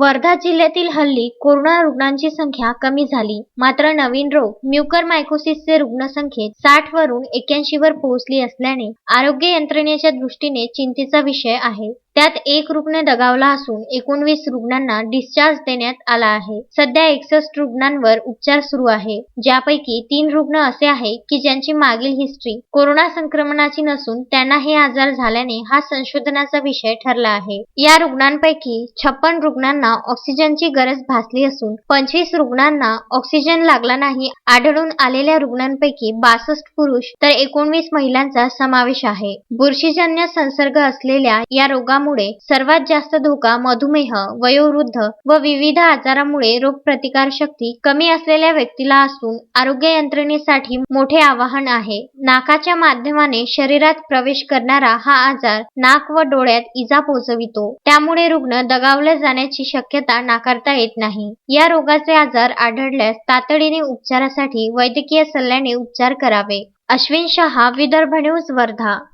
वर्धा जिल्ह्यातील हल्ली कोरोना रुग्णांची संख्या कमी झाली. मात्र नवीन रोग म्युकरमायकोसिसचे रुग्णसंख्येत साठ वरून एक्क्याऐंशी वर पोहोचली असल्याने आरोग्य यंत्रणेच्या दृष्टीने चिंतेचा विषय आहे. त्यात एक रुग्ण दगावला असून एकोणवीस रुग्णांना डिस्चार्ज देण्यात आला आहे. सध्या एकसष्ट रुग्णांवर उपचार सुरू आहे. ज्यापैकी तीन रुग्ण असे आहे की ज्यांची मागील हिस्ट्री कोरोना संक्रमणाची नसून त्यांना हे आजार झाल्याने हा संशोधनाचा विषय ठरला आहे. या रुग्णांपैकी छप्पन रुग्णांना ऑक्सिजनची गरज भासली असून पंचवीस रुग्णांना ऑक्सिजन लागला नाही. आढळून आलेल्या रुग्णांपैकी बासष्ट पुरुष तर एकोणवीस महिलांचा समावेश आहे. बुरशीजन्य संसर्ग असलेल्या या रोगामुळे सर्वात जास्त धोका मधुमेह वयोवृद्ध व विविध आजारामुळे रोगप्रतिकारशक्ती कमी असलेल्या व्यक्तीला असून आरोग्य यंत्रणेसाठी मोठे आवाहन आहे. नाकाच्या माध्यमाने शरीरात प्रवेश करणारा हा आजार नाक व डोळ्यात इजा पोहोचवितो. त्यामुळे रुग्ण दगावले जाण्याची शक्यता नाकारता येत नाही. या रोगाचे आजार आढळल्यास तातडीने उपचारासाठी वैद्यकीय सल्ल्याने उपचार करावे. अश्विन शहा विदर्भ न्यूज वर्धा.